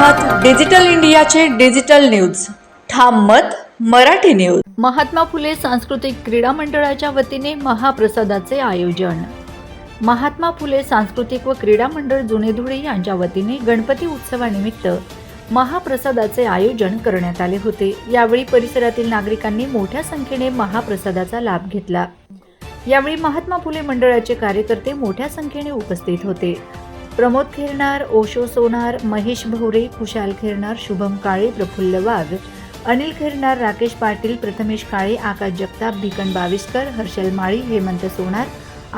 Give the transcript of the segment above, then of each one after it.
Digital इंडियाचे digital news. ठाम मत मराठी न्यूज. महात्मा फुले सांस्कृतिक क्रीडा मंडळाच्या वतीने महाप्रसादाचे आयोजन. महात्मा फुले सांस्कृतिक व क्रीडा मंडळ जुने धुळे यांच्या वतीने गणपती उत्सवानिमित्त महाप्रसादाचे आयोजन करण्यात आले होते. यावेळी परिसरातील नागरिकांनी मोठ्या संख्येने महाप्रसादाचा लाभ घेतला. यावेळी महात्मा फुले मंडळाचे कार्यकर्ते मोठ्या संख्येने उपस्थित होते. प्रमोद खिरणार ओशो सोनार महेश भोरे खुशाल खिरणार शुभम काळे प्रफुल्ल वाघ अनिल खिरणार राकेश पाटील प्रथमेश काळे आकाश जगताप भिकन बाविस्कर हर्षल माळी हेमंत सोनार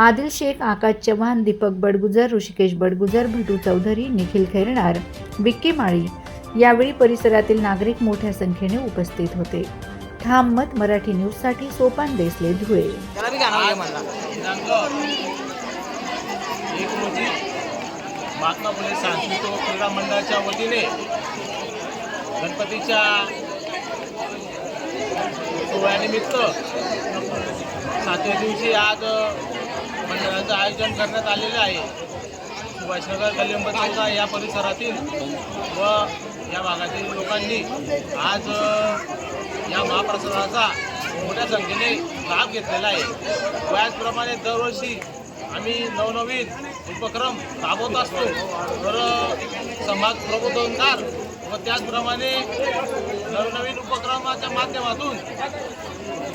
आदिल शेख आकाश चव्हाण दीपक बडगुजर ऋषिकेश बडगुजर भटू चौधरी निखिल खैरणार विक्की माळी. यावेळी परिसरातील नागरिक मोठ्या संख्येने उपस्थित होते. ठाम मत मराठी न्यूजसाठी सोपान देसले धुळे. महात्मा फुले सांस्कृतिक व क्रीडा मंडळाच्या वतीने गणपतीच्या सोहळ्यानिमित्त सातव्या दिवशी आज मंडळाचं आयोजन करण्यात आलेलं आहे. सुभाषनगर गल्ली या परिसरातील व या भागातील लोकांनी आज या महाप्रसादाचा मोठ्या संख्येने लाभ घेतलेला आहे. त्याचप्रमाणे दरवर्षी आम्ही नवनवीन उपक्रम राबवत असतो. तर समाज प्रबोधनकार व त्याचप्रमाणे नवनवीन उपक्रमाच्या माध्यमातून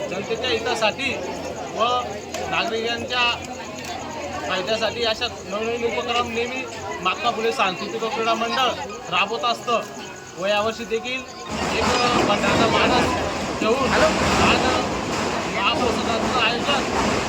जनतेच्या हितासाठी व नागरिकांच्या फायद्यासाठी अशा नवनवीन उपक्रम नेहमी महात्मा पुढे सांस्कृतिक क्रीडा मंडळ राबवत असतं. व यावर्षी देखील एक मंडळाचा मानस ठेवून आज महाप्रसादाचं आयोजन